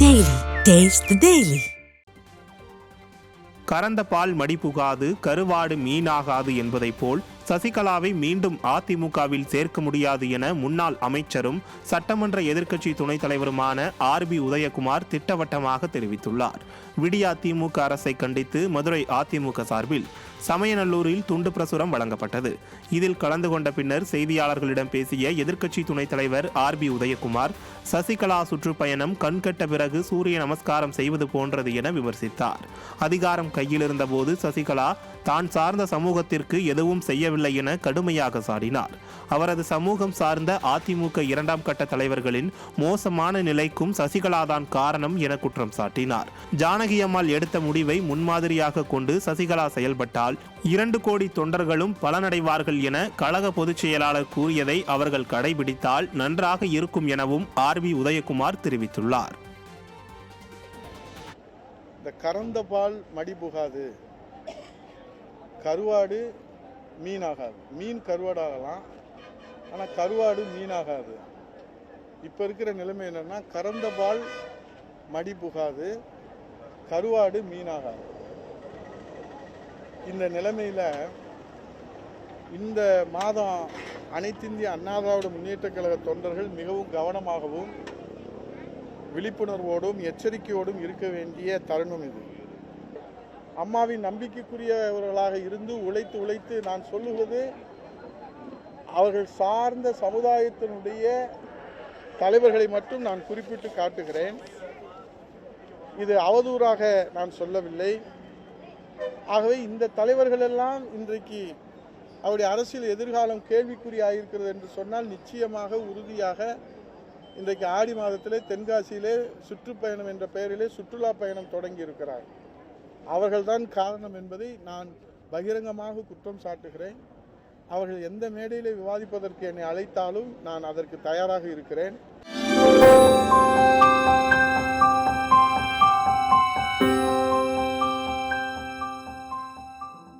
Daily taste daily கறந்த பால் மடிப்புகாது கருவாடு மீனாகாது என்பதைப் போல் சசிகலாவை மீண்டும் அதிமுகவில் சேர்க்க முடியாது என முன்னாள் அமைச்சரும் சட்டமன்ற எதிர்க்கட்சி துணைத் தலைவருமான ஆர் பி உதயகுமார் திட்டவட்டமாக தெரிவித்துள்ளார். விடியா திமுக அரசை கண்டித்து மதுரை அதிமுக சார்பில் சமயநல்லூரில் துண்டு பிரசுரம் வழங்கப்பட்டது. இதில் கலந்து கொண்ட பின்னர் செய்தியாளர்களிடம் பேசிய எதிர்க்கட்சி துணைத் தலைவர் ஆர் பி உதயகுமார் சசிகலா சுற்றுப்பயணம் கண்கட்ட பிறகு சூரிய நமஸ்காரம் செய்வது போன்றது என விமர்சித்தார். அதிகாரம் கையில் இருந்தபோது சசிகலா தான் சார்ந்த சமூகத்திற்கு எதுவும் செய்யவில்லை என கடுமையாக சாடினார். அவரது சமூகம் சார்ந்த அதிமுக இரண்டாம் கட்ட தலைவர்களின் மோசமான நிலைக்கும் சசிகலாதான் காரணம் என குற்றம் சாட்டினார். ஜானகி அம்மாள் எடுத்த முடிவை முன்மாதிரியாக கொண்டு சசிகலா செயல்பட்டால் இரண்டு கோடி தொண்டர்களும் பலனடைவார்கள் என கழக பொதுச் செயலாளர் கூறியதை அவர்கள் கடைபிடித்தால் நன்றாக இருக்கும் எனவும் ஆர் பி உதயகுமார் தெரிவித்துள்ளார். இந்த கறந்த பால் மடி புகாது. கருவாடு மீனாகாது. மீன் கருவாடாகலாம். ஆனால் கருவாடு மீன் ஆகாது இப்போ இருக்கிற நிலைமை என்னன்னா கறந்த பால் மடி புகாது கருவாடு மீனாகாது. இந்த நிலைமையில் இந்த மாதம் அனைத்திந்திய அண்ணா திராவிட முன்னேற்ற கழக தொண்டர்கள் மிகவும் கவனமாகவும் விழிப்புணர்வோடும் எச்சரிக்கையோடும் இருக்க வேண்டிய தருணம் இது. அம்மாவின் நம்பிக்கைக்குரியவர்களாக இருந்து உழைத்து உழைத்து நான் சொல்லுவது அவர்கள் சார்ந்த சமுதாயத்தினுடைய தலைவர்களை மட்டும் நான் குறிப்பிட்டு காட்டுகிறேன். இது அவதூறாக நான் சொல்லவில்லை. ஆகவே இந்த தலைவர்கள் எல்லாம் இன்றைக்கு அவருடைய அரசியல் எதிர்காலம் கேள்விக்குறியாயிருக்கிறது என்று சொன்னால் நிச்சயமாக உறுதியாக இன்றைக்கு ஆடி மாதத்திலே தென்காசியிலே சுற்றுப்பயணம் என்ற பெயரிலே சுற்றுலா பயணம் தொடங்கி இருக்கிறார் அவர்கள்தான் காரணம் என்பதை நான் பகிரங்கமாக குற்றம் சாட்டுகிறேன். அவர்கள் எந்த மேடையில் விவாதிப்பதற்கு என்னை அழைத்தாலும் நான் அதற்கு தயாராக இருக்கிறேன்.